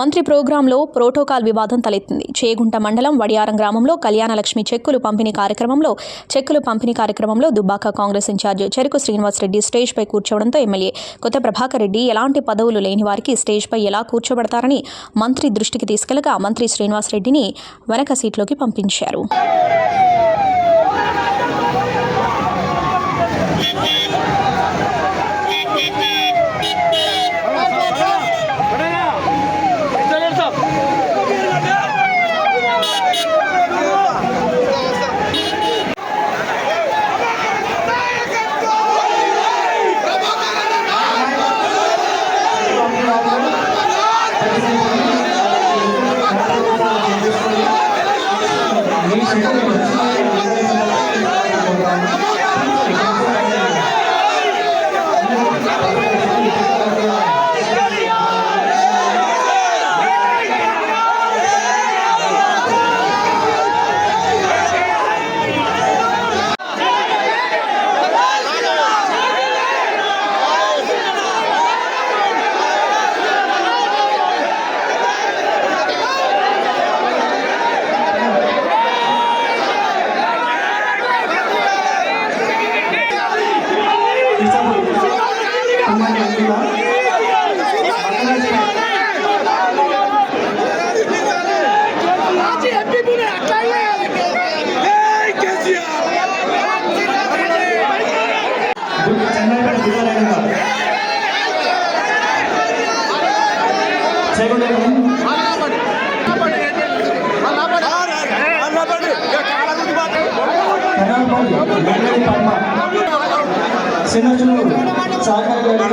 మంత్రి ప్రోగ్రాంలో ప్రోటోకాల్ వివాదం తలెత్తింది. చేగుంట మండలం వడియారం గ్రామంలో కళ్యాణలక్ష్మి చెక్కులు పంపిణీ కార్యక్రమంలో చెక్కులు పంపిణీ కార్యక్రమంలో దుబ్బాక కాంగ్రెస్ ఇన్ఛార్జ్ చెరుకు శ్రీనివాసరెడ్డి స్టేజ్పై కూర్చోవడంతో ఎమ్మెల్యే కొత్త ప్రభాకర్ రెడ్డి ఎలాంటి పదవులు లేని వారికి స్టేజ్పై ఎలా కూర్చోబడతారని మంత్రి దృష్టికి తీసుకెళ్ళగా మంత్రి శ్రీనివాసరెడ్డిని వెనక సీట్లోకి పంపించారు. はい! చెన్నైపేట జిల్లాలైన చేగుండెం కనాల్పల్లి వెంకటి పద్మ చిన్నచూరు సహకార వేదిక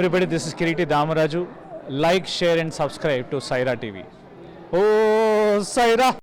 everybody, this is Kiriti Damaraju. Like, share and subscribe to Saira TV. Oh, Saira!